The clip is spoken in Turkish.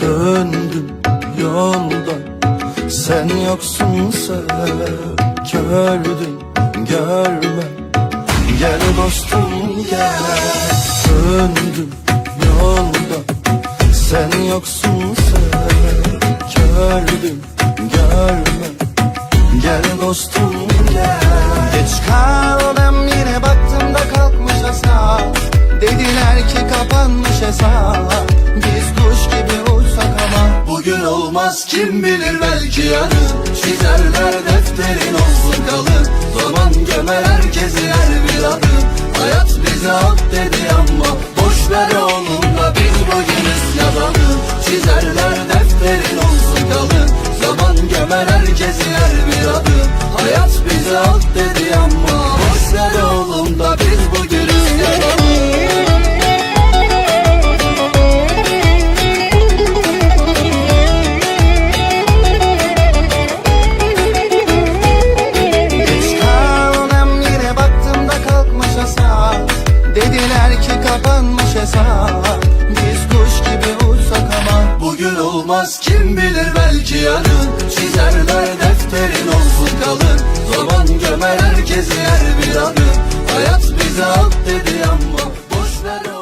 Döndüm yolda Sen yoksun sen Gördüm görme. Gel dostum gel. Döndüm yolda Sen yoksun sen Gördüm görme. Gel dostum gel. Geç kaldım yine baktım da kalkmış hesap Dediler ki kapanmış hesap Bugün olmaz kim bilir belki yarın Çizerler defterin olsun kalın. Zaman gömer herkesi her bir adım Hayat bize at dedi ama Boş ver onun da biz bugünüz yazalım Çizerler defterin olsun kalın. Zaman gömer herkesi her bir adım kapanmış şey hesap Biz kuş gibi uçsak ama Bugün olmaz. Kim bilir belki yarın Çizerler defterin olsun kalın. Zaman gömer herkesi her bir adım Hayat bize at dedi ama Boş ver o.